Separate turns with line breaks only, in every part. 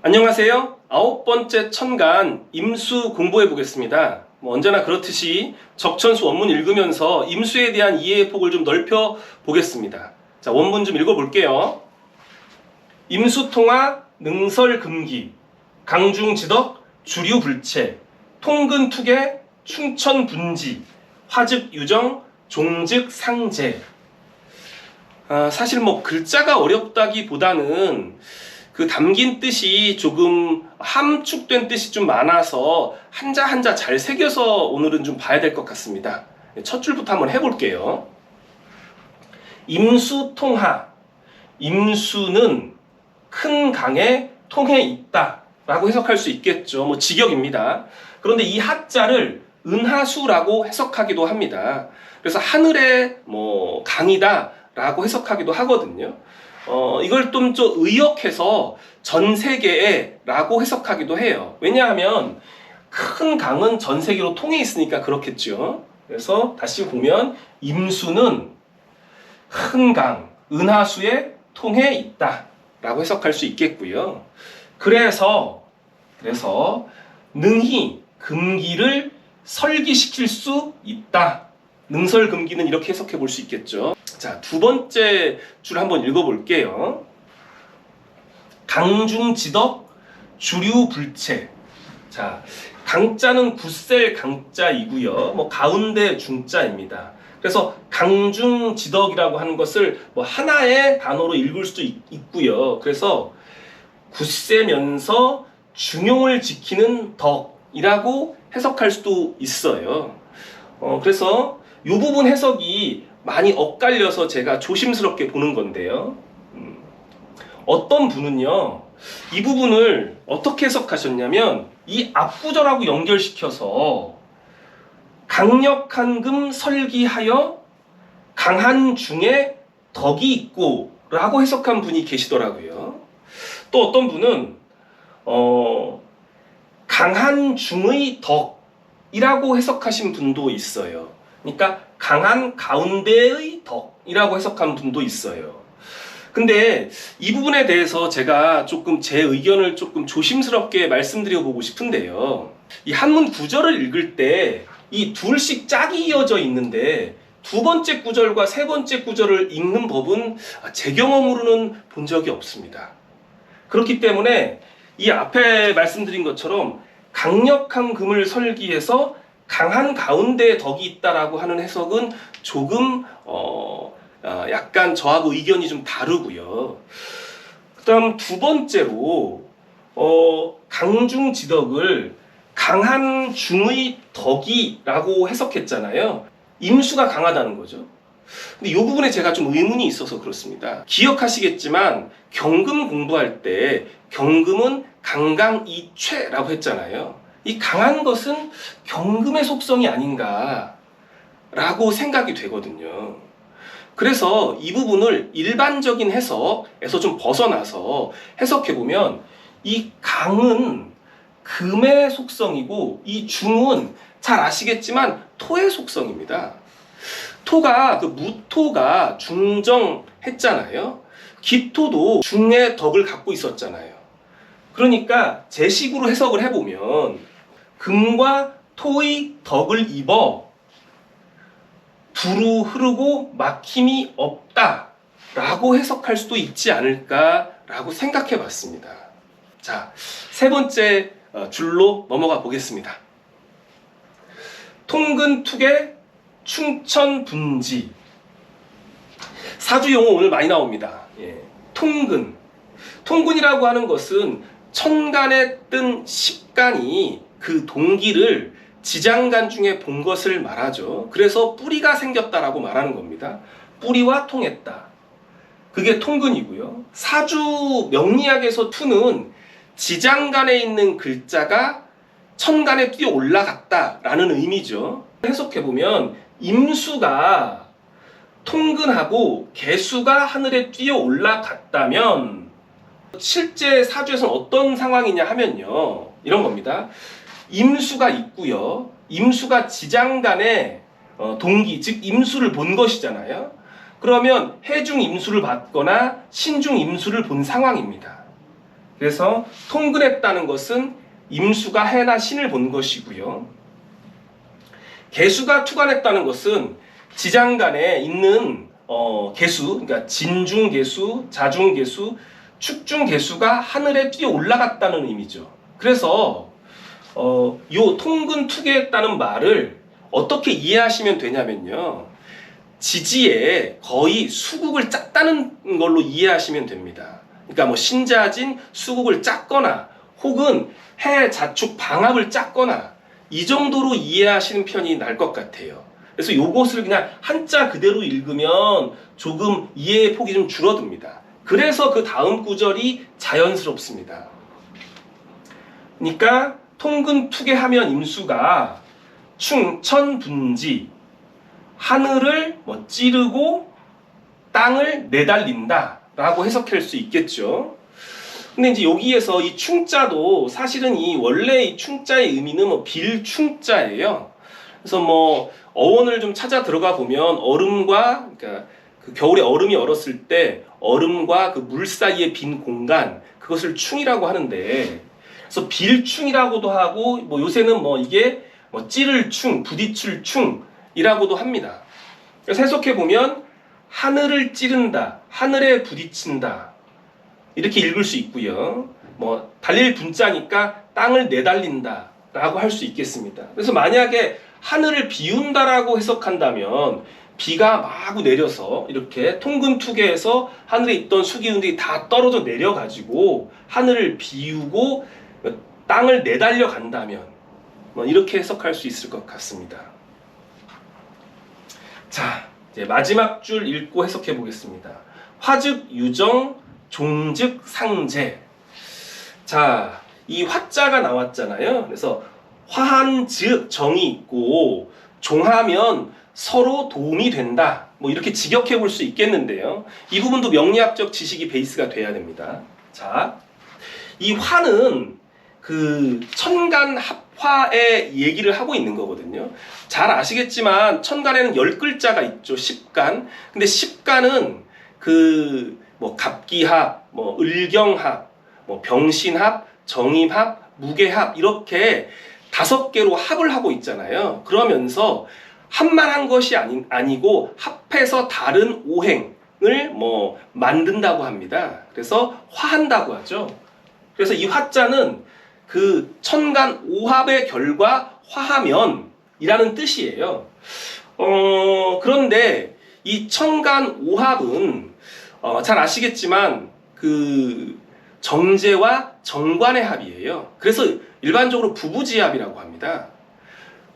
안녕하세요. 아홉 번째 천간 임수 공부해 보겠습니다. 뭐 언제나 그렇듯이 적천수 원문 읽으면서 임수에 대한 이해의 폭을 좀 넓혀 보겠습니다. 자, 원문 좀 읽어 볼게요. 임수통화 능설금기 강중지덕 주류불체 통근투계 충천분지 화즉유정 종즉상제 아, 사실 뭐 글자가 어렵다기보다는 그 담긴 뜻이 조금 함축된 뜻이 좀 많아서 한자 한자 잘 새겨서 오늘은 좀 봐야 될 것 같습니다. 첫 줄부터 한번 해볼게요. 임수통하. 임수는 큰 강에 통해 있다 라고 해석할 수 있겠죠. 뭐 직역입니다. 그런데 이 하자를 은하수라고 해석하기도 합니다. 그래서 하늘의 뭐 강이다 라고 해석하기도 하거든요. 어, 이걸 좀 좀 의역해서 전 세계에라고 해석하기도 해요. 왜냐하면 큰 강은 전 세계로 통해 있으니까 그렇겠죠. 그래서 다시 보면 임수는 큰 강, 은하수에 통해 있다라고 해석할 수 있겠고요. 그래서 그래서 능히 금기를 설기시킬 수 있다. 능설금기는 이렇게 해석해 볼 수 있겠죠. 자, 두 번째 줄 한번 읽어 볼게요. 강중지덕 주류불체. 자, 강자는 굳셀 강자이고요. 뭐 가운데 중자입니다. 그래서 강중지덕이라고 하는 것을 뭐 하나의 단어로 읽을 수도 있, 있고요. 그래서 굳세면서 중용을 지키는 덕이라고 해석할 수도 있어요. 어, 그래서 이 부분 해석이 많이 엇갈려서 제가 조심스럽게 보는 건데요. 음, 어떤 분은요, 이 부분을 어떻게 해석하셨냐면, 이 앞구절하고 연결시켜서 강력한 금 설기하여 강한 중에 덕이 있고 라고 해석한 분이 계시더라고요. 또 어떤 분은, 어, 강한 중의 덕이라고 해석하신 분도 있어요. 그러니까 강한 가운데의 덕이라고 해석한 분도 있어요. 근데 이 부분에 대해서 제가 조금 제 의견을 조금 조심스럽게 말씀드려 보고 싶은데요. 이 한문 구절을 읽을 때 이 둘씩 짝이 이어져 있는데 두 번째 구절과 세 번째 구절을 읽는 법은 제 경험으로는 본 적이 없습니다. 그렇기 때문에 이 앞에 말씀드린 것처럼 강력한 금을 설기해서 강한 가운데에 덕이 있다라고 하는 해석은 조금 어, 아, 약간 저하고 의견이 좀 다르고요. 그다음 두 번째로 어, 강중지덕을 강한 중의 덕이라고 해석했잖아요. 임수가 강하다는 거죠. 근데 이 부분에 제가 좀 의문이 있어서 그렇습니다. 기억하시겠지만 경금 공부할 때 경금은 강강이최라고 했잖아요. 이 강한 것은 경금의 속성이 아닌가라고 생각이 되거든요. 그래서 이 부분을 일반적인 해석에서 좀 벗어나서 해석해 보면 이 강은 금의 속성이고 이 중은 잘 아시겠지만 토의 속성입니다. 토가 그 무토가 중정했잖아요. 기토도 중의 덕을 갖고 있었잖아요. 그러니까 제 식으로 해석을 해보면 금과 토의 덕을 입어 두루 흐르고 막힘이 없다 라고 해석할 수도 있지 않을까 라고 생각해 봤습니다. 자, 세 번째 어, 줄로 넘어가 보겠습니다. 통근투계 충천분지 사주 용어 오늘 많이 나옵니다. 예. 통근 통근이라고 하는 것은 천간에 뜬 십간이 그 동기를 지장간 중에 본 것을 말하죠. 그래서 뿌리가 생겼다라고 말하는 겁니다. 뿌리와 통했다. 그게 통근이고요. 사주 명리학에서 투는 지장간에 있는 글자가 천간에 뛰어 올라갔다라는 의미죠. 해석해 보면 임수가 통근하고 개수가 하늘에 뛰어 올라갔다면 실제 사주에서는 어떤 상황이냐 하면요. 이런 겁니다. 임수가 있고요. 임수가 지장간에 어, 동기, 즉 임수를 본 것이잖아요. 그러면 해중 임수를 받거나 신중 임수를 본 상황입니다. 그래서 통근했다는 것은 임수가 해나 신을 본 것이고요. 개수가 투관했다는 것은 지장 간에 있는 어, 개수, 그러니까 진중 개수, 자중 개수, 축중 개수가 하늘에 뛰어 올라갔다는 의미죠. 그래서 어, 요 통근 투계했다는 말을 어떻게 이해하시면 되냐면요. 지지에 거의 수국을 짰다는 걸로 이해하시면 됩니다. 그러니까 뭐 신자진 수국을 짰거나 혹은 해 자축 방합을 짰거나 이 정도로 이해하시는 편이 날 것 같아요. 그래서 요것을 그냥 한자 그대로 읽으면 조금 이해의 폭이 좀 줄어듭니다. 그래서 그 다음 구절이 자연스럽습니다. 그러니까 통근 투계하면 임수가 충천분지 하늘을 뭐 찌르고 땅을 내달린다 라고 해석할 수 있겠죠. 근데 이제 여기에서 이 충자도 사실은 이 원래 이 충자의 의미는 뭐 빌충자예요. 그래서 뭐 어원을 좀 찾아 들어가 보면 얼음과 그러니까 그 겨울에 얼음이 얼었을 때 얼음과 그 물 사이에 빈 공간 그것을 충이라고 하는데 그래서 빌충이라고도 하고 뭐 요새는 뭐 이게 뭐 찌를 충, 부딪힐 충이라고도 합니다. 그래서 해석해 보면 하늘을 찌른다, 하늘에 부딪힌다 이렇게 읽을 수 있고요. 뭐 달릴 분자니까 땅을 내달린다라고 할 수 있겠습니다. 그래서 만약에 하늘을 비운다라고 해석한다면 비가 마구 내려서 이렇게 통근투계해서 하늘에 있던 수기운들이 다 떨어져 내려가지고 하늘을 비우고 땅을 내달려 간다면 뭐 이렇게 해석할 수 있을 것 같습니다. 자, 이제 마지막 줄 읽고 해석해 보겠습니다. 화즉 유정 종즉 상제. 자, 이 화자가 나왔잖아요. 그래서 화한 즉 정이 있고 종하면 서로 도움이 된다. 뭐 이렇게 직역해 볼 수 있겠는데요. 이 부분도 명리학적 지식이 베이스가 돼야 됩니다. 자, 이 화는 그 천간 합화의 얘기를 하고 있는 거거든요. 잘 아시겠지만 천간에는 열 글자가 있죠. 십간. 근데 십간은 그 뭐 갑기합, 뭐 을경합, 뭐 병신합, 정임합, 무게합 이렇게 다섯 개로 합을 하고 있잖아요. 그러면서 합만 한 것이 아니, 아니고 합해서 다른 오행을 뭐 만든다고 합니다. 그래서 화한다고 하죠. 그래서 이 화자는 그 천간 오합의 결과 화하면이라는 뜻이에요. 어, 그런데 이 천간 오합은 어, 잘 아시겠지만 그 정제와 정관의 합이에요. 그래서 일반적으로 부부지합이라고 합니다.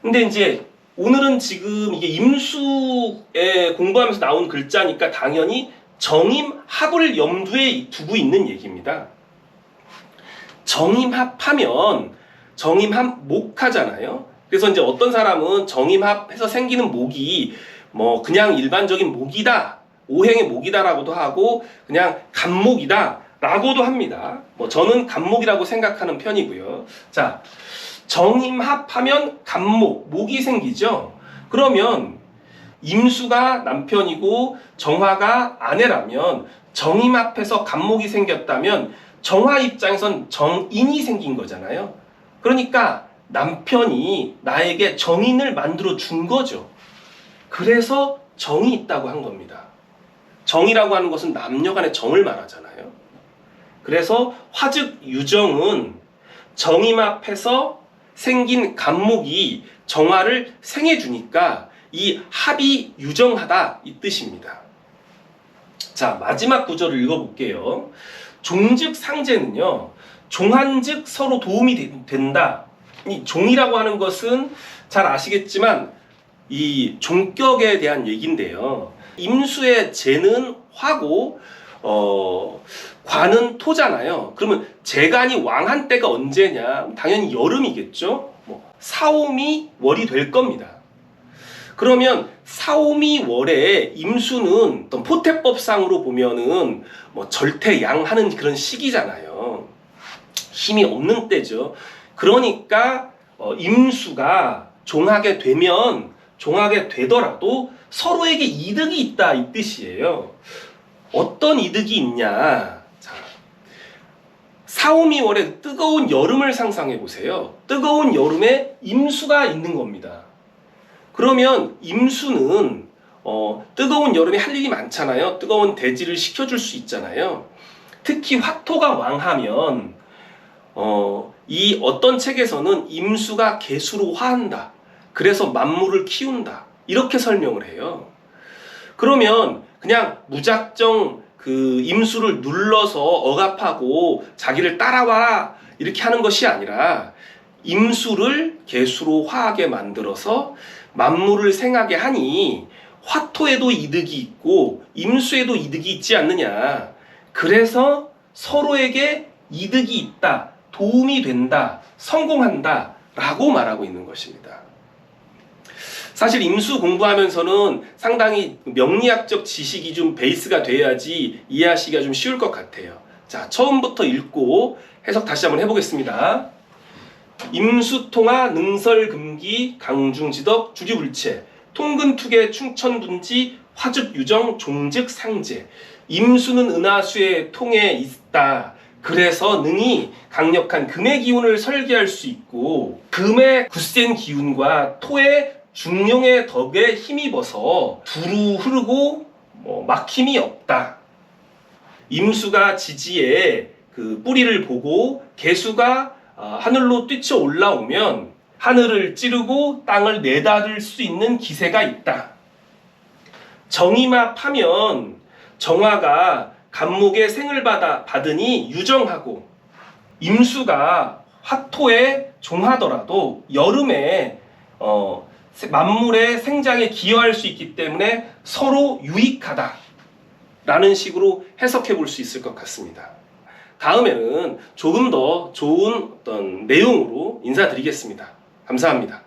근데 이제 오늘은 지금 이게 임수에 공부하면서 나온 글자니까 당연히 정임 합을 염두에 두고 있는 얘기입니다. 정임합하면 정임합 목하잖아요. 그래서 이제 어떤 사람은 정임합해서 생기는 목이 뭐 그냥 일반적인 목이다. 오행의 목이다라고도 하고 그냥 간목이다 라고도 합니다. 뭐 저는 간목이라고 생각하는 편이고요. 자, 정임합하면 간목, 목이 생기죠. 그러면 임수가 남편이고 정화가 아내라면 정임합해서 간목이 생겼다면 정화 입장에선 정인이 생긴 거잖아요. 그러니까 남편이 나에게 정인을 만들어 준 거죠. 그래서 정이 있다고 한 겁니다. 정이라고 하는 것은 남녀 간의 정을 말하잖아요. 그래서 화즉 유정은 정임 앞에서 생긴 간목이 정화를 생해 주니까 이 합이 유정하다 이 뜻입니다. 자 마지막 구절을 읽어볼게요. 종즉 상제는요. 종한즉 서로 도움이 되- 된다. 이 종이라고 하는 것은 잘 아시겠지만 이 종격에 대한 얘기인데요. 임수의 재는 화고 어 관은 토잖아요. 그러면 재간이 왕한 때가 언제냐? 당연히 여름이겠죠. 뭐 사오미 월이 될 겁니다. 그러면 사오미 월에 임수는 어떤 포태법상으로 보면은 뭐 절퇴양하는 그런 시기잖아요. 힘이 없는 때죠. 그러니까 어, 임수가 종하게 되면 종하게 되더라도 서로에게 이득이 있다 이 뜻이에요. 어떤 이득이 있냐? 자, 4, 5, 2월에 뜨거운 여름을 상상해 보세요. 뜨거운 여름에 임수가 있는 겁니다. 그러면 임수는 어, 뜨거운 여름에 할 일이 많잖아요. 뜨거운 대지를 식혀줄 수 있잖아요. 특히 화토가 왕하면 어, 이 어떤 책에서는 임수가 개수로 화한다. 그래서 만물을 키운다. 이렇게 설명을 해요. 그러면 그냥 무작정 그 임수를 눌러서 억압하고 자기를 따라와라 이렇게 하는 것이 아니라 임수를 개수로 화하게 만들어서 만물을 생하게 하니 화토에도 이득이 있고 임수에도 이득이 있지 않느냐. 그래서 서로에게 이득이 있다, 도움이 된다, 성공한다 라고 말하고 있는 것입니다. 사실 임수 공부하면서는 상당히 명리학적 지식이 좀 베이스가 돼야지 이해하시기가 좀 쉬울 것 같아요. 자, 처음부터 읽고 해석 다시 한번 해보겠습니다. 임수통화 능설금기 강중지덕 주기불체 통근투계 충천분지 화즉유정 종즉상제 임수는 은하수의 통에 있다. 그래서 능히 강력한 금의 기운을 설계할 수 있고 금의 굳센 기운과 토의 중령의 덕에 힘입어서 두루 흐르고 뭐 막힘이 없다. 임수가 지지에 그 뿌리를 보고 개수가 아, 하늘로 뛰쳐 올라오면 하늘을 찌르고 땅을 내다를 수 있는 기세가 있다. 정이마 파면 정화가 간목의 생을 받아 받으니 유정하고 임수가 화토에 종하더라도 여름에 어, 만물의 생장에 기여할 수 있기 때문에 서로 유익하다. 라는 식으로 해석해 볼 수 있을 것 같습니다. 다음에는 조금 더 좋은 어떤 내용으로 인사드리겠습니다. 감사합니다.